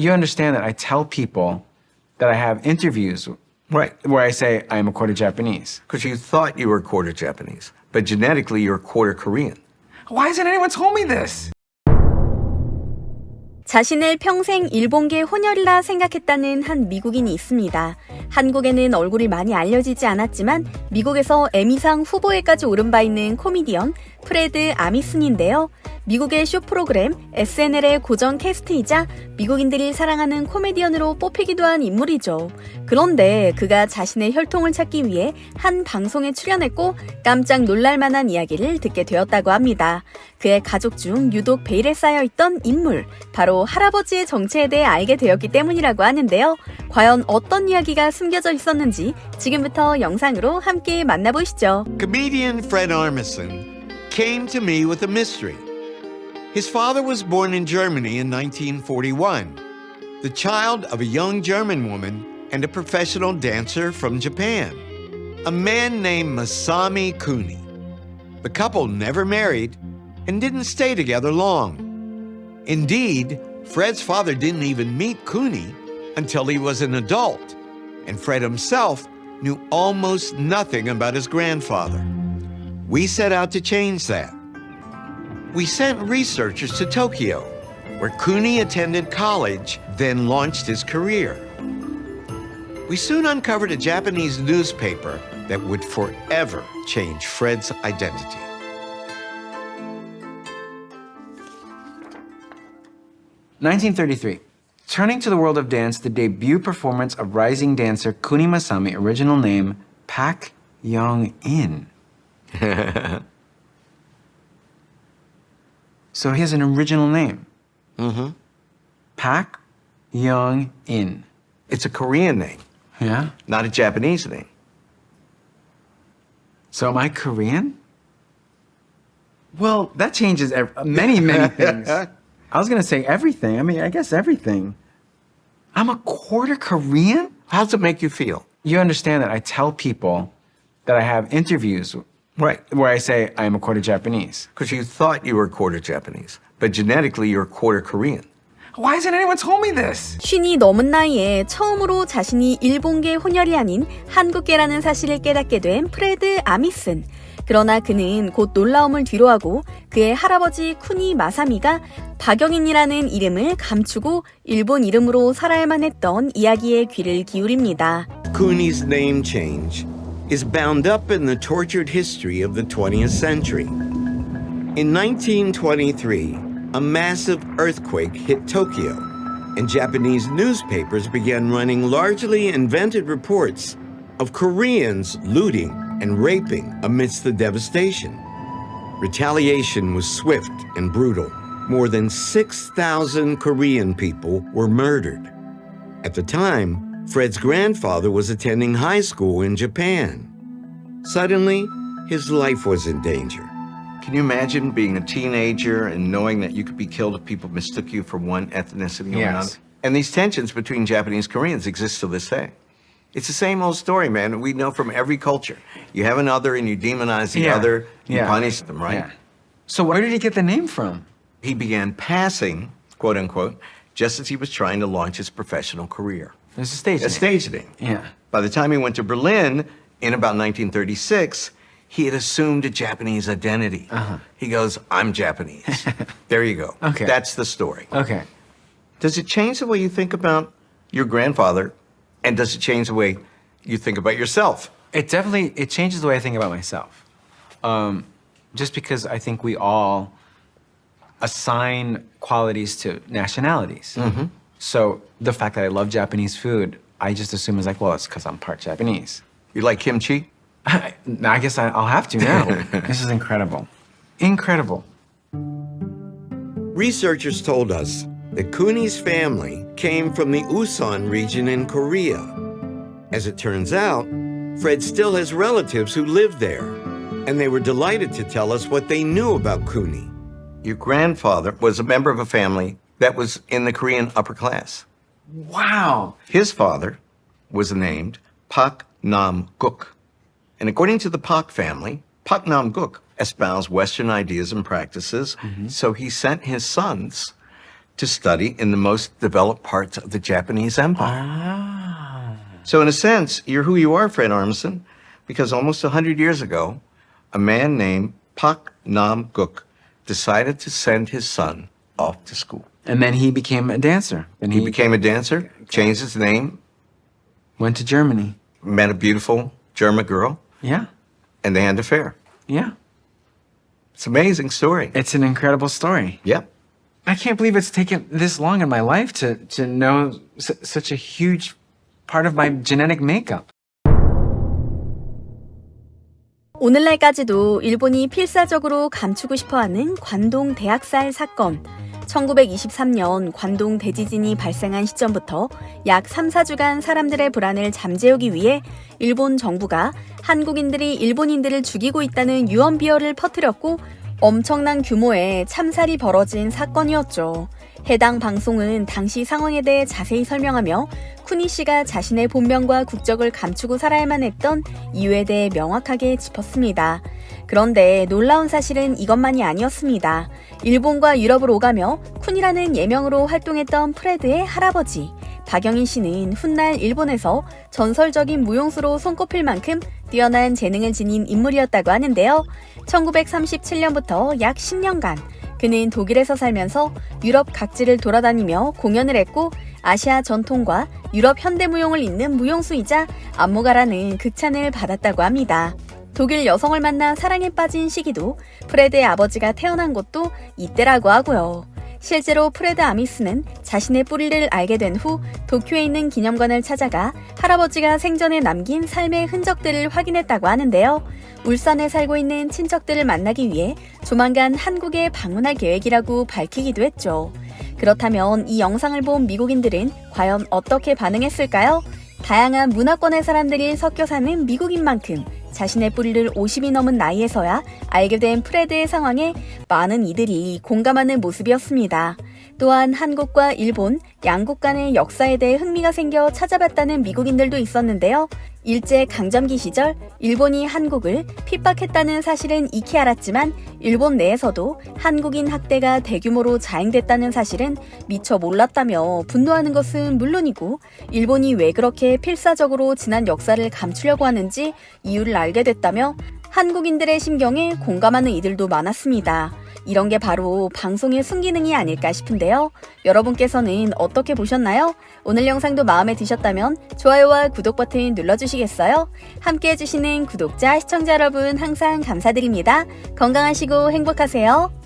You understand that I tell people that I have interviews Right. where I say I am a quarter Japanese. Because you thought you were quarter Japanese, but genetically you're quarter Korean. Why hasn't anyone told me this? 자신을 평생 일본계 혼혈이라 생각했다는 한 미국인이 있습니다. 한국에는 얼굴이 많이 알려지지 않았지만 미국에서 에미상 후보에까지 오른 바 있는 코미디언 프레드 아미슨인데요. 미국의 쇼 프로그램 SNL의 고정 캐스트이자 미국인들이 사랑하는 코미디언으로 뽑히기도 한 인물이죠. 그런데 그가 자신의 혈통을 찾기 위해 한 방송에 출연했고 깜짝 놀랄만한 이야기를 듣게 되었다고 합니다. 그의 가족 중 유독 베일에 쌓여 있던 인물, 바로 할아버지의 정체에 대해 알게 되었기 때문이라고 하는데요. 과연 어떤 이야기가 숨겨져 있었는지 지금부터 영상으로 함께 만나보시죠. Comedian Fred Armisen came to me with a mystery. His father was born in Germany in 1941, the child of a young German woman and a professional dancer from Japan, a man named Masami Kuni. The couple never married and didn't stay together long. Indeed, Fred's father didn't even meet Kuni until he was an adult, and Fred himself knew almost nothing about his grandfather. We set out to change that. We sent researchers to Tokyo, where Kuni attended college, then launched his career. We soon uncovered a Japanese newspaper that would forever change Fred's identity. Nineteen thirty-three. Turning to the world of dance, the debut performance of rising dancer Kuni Masami, original name Pak Young In. so he has an original name. Mm-hmm. Pak Young In. It's a Korean name, Yeah. not a Japanese name. So am I Korean? Well, that changes ev- many, many things. I was gonna say everything. I mean, I guess everything. I'm a quarter Korean? How does it make you feel? You understand that I tell people that I have interviews Right. where I say I am a quarter Japanese. Because you thought you were quarter Japanese, but genetically you're quarter Korean. Why hasn't anyone told me this? 쉰이 넘은 나이에 처음으로 자신이 일본계 혼혈이 아닌 한국계라는 사실을 깨닫게 된 프레드 아미슨. 그러나 그는 곧 놀라움을 뒤로하고 그의 할아버지 쿠니 마사미가 박영인이라는 이름을 감추고 일본 이름으로 살아야만 했던 이야기에 귀를 기울입니다. Cooney's name change is bound up in the tortured history of the 20th century. In 1923, a massive earthquake hit Tokyo, and Japanese newspapers began running largely invented reports of Koreans looting and raping amidst the devastation. Retaliation was swift and brutal. More than 6,000 Korean people were murdered. At the time, Fred's grandfather was attending high school in Japan. Suddenly, his life was in danger. Can you imagine being a teenager and knowing that you could be killed if people mistook you for one ethnicity or Yes. another? And these tensions between Japanese Koreans exist to this day. It's the same old story, man. We know from every culture. You have another and you demonize the Yeah. other, you Yeah. punish them, right? Yeah. So where did he get the name from? He began passing, quote unquote, just as he was trying to launch his professional career. There's a stage. A name. stage name. Yeah. By the time he went to Berlin in about 1936, he had assumed a Japanese identity. Uh-huh. He goes, I'm Japanese. there you go. Okay. That's the story. Okay. Does it change the way you think about your grandfather? And does it change the way you think about yourself? It definitely it changes the way I think about myself. Um, just because I think we all assign qualities to nationalities. So the fact that I love Japanese food, I just assume is like, well, it's because I'm part Japanese. You like kimchi? I, I guess I, I'll have to now. this is incredible, incredible. Researchers told us that Cooney's family came from the Usan region in Korea. As it turns out, Fred still has relatives who live there, and they were delighted to tell us what they knew about Cooney. Your grandfather was a member of a family that was in the Korean upper class. Wow. His father was named Pak Nam Guk. And according to the Pak family, Pak Nam Guk espoused Western ideas and practices. So he sent his sons to study in the most developed parts of the Japanese empire. Ah. So, in a sense, you're who you are, Fred Armisen, because almost 100 years ago, a man named Pak Nam Guk decided to send his son off to school. And then he became a dancer. And He became a dancer, changed his name, went to Germany. met a beautiful German girl, Yeah. and they had an affair. Yeah. It's an amazing story. It's an incredible story. Yep. I can't believe it's taken this long in my life to, to know s- such a huge part of my genetic makeup. 오늘날까지도 일본이 필사적으로 감추고 싶어하는 관동 대학살 사건. 1923년 관동 대지진이 발생한 시점부터 약 3, 4주간 사람들의 불안을 잠재우기 위해 일본 정부가 한국인들이 일본인들을 죽이고 있다는 유언비어를 퍼뜨렸고 엄청난 규모의 참살이 벌어진 사건이었죠. 해당 방송은 당시 상황에 대해 자세히 설명하며 쿠니 씨가 자신의 본명과 국적을 감추고 살아야만 했던 이유에 대해 명확하게 짚었습니다. 그런데 놀라운 사실은 이것만이 아니었습니다. 일본과 유럽을 오가며 쿤이라는 예명으로 활동했던 프레드의 할아버지 박영인 씨는 훗날 일본에서 전설적인 무용수로 손꼽힐 만큼 뛰어난 재능을 지닌 인물이었다고 하는데요. 1937년부터 약 10년간 그는 독일에서 살면서 유럽 각지를 돌아다니며 공연을 했고 아시아 전통과 유럽 현대무용을 잇는 무용수이자 안무가라는 극찬을 받았다고 합니다. 독일 여성을 만나 사랑에 빠진 시기도 프레드의 아버지가 태어난 곳도 이때라고 하고요. 실제로 프레드 아미스는 자신의 뿌리를 알게 된 후 도쿄에 있는 기념관을 찾아가 할아버지가 생전에 남긴 삶의 흔적들을 확인했다고 하는데요. 울산에 살고 있는 친척들을 만나기 위해 조만간 한국에 방문할 계획이라고 밝히기도 했죠. 그렇다면 이 영상을 본 미국인들은 과연 어떻게 반응했을까요? 다양한 문화권의 사람들이 섞여 사는 미국인 만큼 자신의 뿌리를 50이 넘은 나이에서야 알게 된 프레드의 상황에 많은 이들이 공감하는 모습이었습니다. 또한 한국과 일본 양국 간의 역사에 대해 흥미가 생겨 찾아봤다는 미국인들도 있었는데요. 일제 강점기 시절 일본이 한국을 핍박했다는 사실은 익히 알았지만 일본 내에서도 한국인 학대가 대규모로 자행됐다는 사실은 미처 몰랐다며 분노하는 것은 물론이고 일본이 왜 그렇게 필사적으로 지난 역사를 감추려고 하는지 이유를 알게 됐다며 한국인들의 심경에 공감하는 이들도 많았습니다. 이런 게 바로 방송의 순기능이 아닐까 싶은데요. 여러분께서는 어떻게 보셨나요? 오늘 영상도 마음에 드셨다면 좋아요와 구독 버튼 눌러주시겠어요? 함께 해주시는 구독자, 시청자 여러분 항상 감사드립니다. 건강하시고 행복하세요.